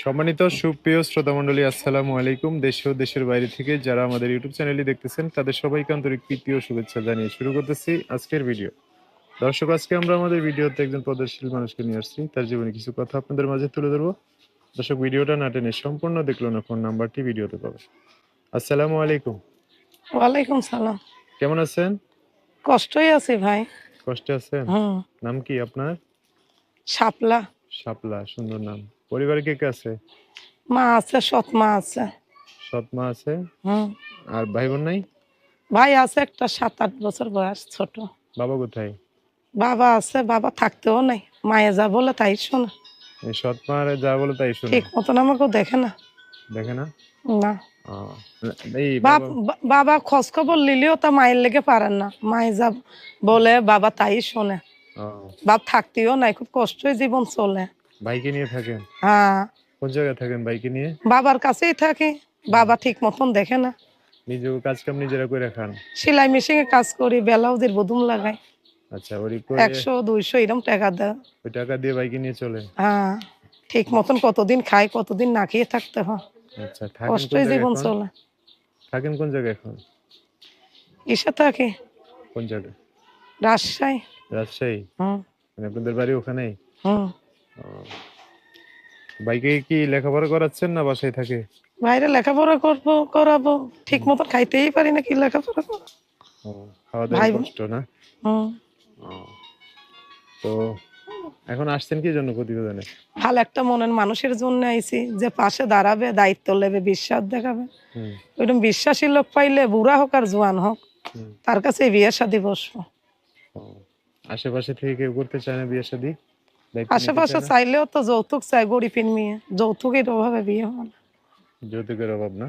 সম্মানিত সুপ্রিয় শ্রোতা মণ্ডলী আসসালামু আলাইকুম। দেশ ও দেশের বাইরে থেকে যারা আমাদের ইউটিউব চ্যানেলটি দেখতেছেন তাদের সবাইকে আন্তরিক প্রীতি ও শুভেচ্ছা জানিয়ে শুরু করতেছি আজকের ভিডিও। দর্শক আজকে আমরা আমাদের ভিডিওতে একজন প্রদর্শীল মানুষকে নিয়ে আসছি। তার জীবনে কিছু কথা আপনাদের মাঝে তুলে ধরবো। দর্শক ভিডিওটা না টেনে সম্পূর্ণ দেখল না ফোন নাম্বারটি ভিডিওতে পাবে আসসালামু আলাইকুম। ওয়ালাইকুম সালাম। কেমন আছেন? কষ্টই আছে ভাই। কষ্টে আছেন? নাম কি আপনার? শাপলা। শাপলা সুন্দর নাম। পরিবারে কে কে আছে? মা আছে সৎ মা আছে। সৎ মা আছে? হুম। আর ভাই বোন নাই? ভাই আছে একটা সাত আট বছর বয়স ছোট। বাবা কোথায়? বাবা আছে বাবা থাকতেও নাই। মায়ে যা বলে তাই শোনে। এই সৎ মা যা বলে তাই শুনে। ঠিক মতন আমাকেও দেখে না। দেখে না? না। বাবা- খোঁজ খবর নিলেও তা মায়ের লেগে পারেন না। মায়ে যা বলে বাবা তাই শোনে। বাপ থাকতেও নাই খুব কষ্টই জীবন চলে। ভাইকে নিয়ে থাকেন? হ্যাঁ। কোন জায়গায় থাকেন ভাইকে নিয়ে? বাবার কাছেই থাকে বাবা ঠিক মতন দেখে না। নিজে কাজ কাম নিজেরা করে খান? সেলাই মেশিনে কাজ করি ব্লাউজের বদুম লাগাই। আচ্ছা ওই করে একশো দুইশো এরকম টাকা দেয়। ওই টাকা দিয়ে বাইকে নিয়ে চলে? হ্যাঁ ঠিক মতন কতদিন খাই কতদিন না খেয়ে থাকতে হয়। আচ্ছা থাকেন কোন কষ্টই জীবন চলে। থাকেন কোন জায়গায় এখন? ইসে থাকি। কোন জায়গায়? রাজশাহী। রাজশাহী। মানে আপনাদের বাড়ি ওখানেই? বাইকে কি লেখাপড়া করাচ্ছেন না বাসায় থাকে? বাইরে লেখাপড়া করব করাবো ঠিক মতন খাইতেই পারি না কি লেখাপড়া খাওয়া দাওয়া কষ্ট না? তো এখন আসছেন কি জন্য প্রতিবেদনে? ভালো একটা মনের মানুষের জন্য আইছি যে পাশে দাঁড়াবে দায়িত্ব নেবে বিশ্বাস দেখাবে। ওইরকম বিশ্বাসী লোক পাইলে বুড়া হোক আর জোয়ান হোক তার কাছে বিয়ে শাদি বসবো। আশেপাশে থেকে কেউ করতে চায় না বিয়ে শাদী? আশেপাশে চাইলেও তো যৌতুক চাই গরিবের মেয়ে। যৌতুকের অভাবে বিয়ে হয় না। যৌতুকের অভাব না?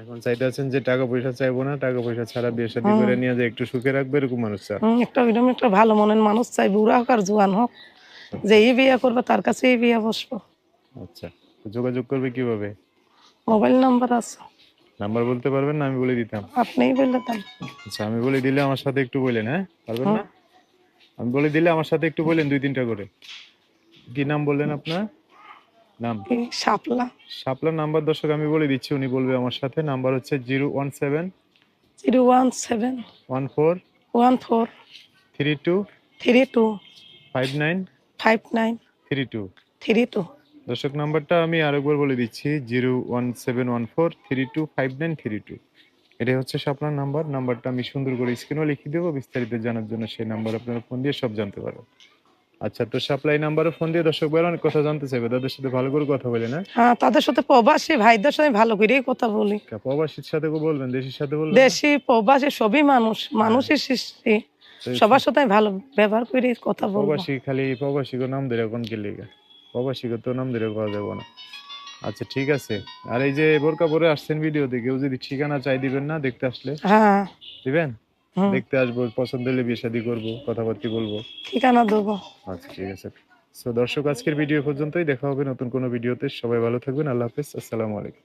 এখন চাইতে আছেন যে টাকা পয়সা চাইব না টাকা পয়সা ছাড়া বিয়ে শাদী। করে নিয়ে যে একটু সুখে রাখবে এরকম মানুষ চান একটা একটা ভালো মনের মানুষ চাই বুড়া হোক আর জোয়ান হোক। যে এই বিয়ে করবে তার কাছে এই বিয়ে বসবো। আচ্ছা। যোগাযোগ করবে কীভাবে? মোবাইল নাম্বার আছে। নাম্বার বলতে পারবেন না আমি বলে দিতাম। আপনিই বলে দেন। আচ্ছা আমি বলে দিলে আমার সাথে একটু বলেন হ্যাঁ? পারবেন না? আমি বলে দিলে আমার সাথে একটু বলেন দুই তিনটা করে। কি নাম বললেন আপনার? নাম? শাপলা? শাপলার নাম্বার দর্শক আমি বলে দিচ্ছি উনি বলবে আমার সাথে। নাম্বার হচ্ছে zero one seven zero one seven one four one four three two three two five nine five nine three two. Three two. দর্শক নাম্বারটা আমি আরেকবার বলে দিচ্ছি zero one seven one four three two five nine three two. এটাই হচ্ছে আপনার number নাম্বারটা আমি সুন্দর করে স্ক্রিনও লিখে দেবো বিস্তারিত জানার জন্য সেই নাম্বার আপনারা ফোন দিয়ে সব জানতে পারবেন। আচ্ছা তো সাপ্লাই নাম্বারে ফোন দিয়ে দর্শক ভাইরা অনেক কথা জানতে চাইবে তাদের সাথে ভালো করে কথা বলে না? হ্যাঁ তাদের সাথে প্রবাসী ভাইদের সাথে ভালো করে কথা বলি। প্রবাসীর সাথে বলবেন দেশের সাথে বলবেন? দেশি প্রবাসী সবই মানুষ মানুষের সৃষ্টি। সবার সাথে ভালো ব্যবহার করে কথা বলব। প্রবাসী খালি প্রবাসী গো নাম ধরে কোন কে লেগে? প্রবাসী গো তো নাম ধরে করা যাবে না। আচ্ছা ঠিক আছে। আর এই যে বোরকা পরে আসছেন ভিডিওতে কেউ যদি ঠিকানা চাই দিবেন না দেখতে আসলে? হ্যাঁ। দিবেন? দেখতে আসব পছন্দ হলে বিয়ে শাদি করব কথাবার্তা বলব। ঠিকানা দেবো। আচ্ছা ঠিক আছে। সো দর্শক আজকের ভিডিও পর্যন্তই। দেখা হবে নতুন কোনো ভিডিওতে সবাই ভালো থাকবেন। আল্লাহ হাফেজ। আসসালামু আলাইকুম।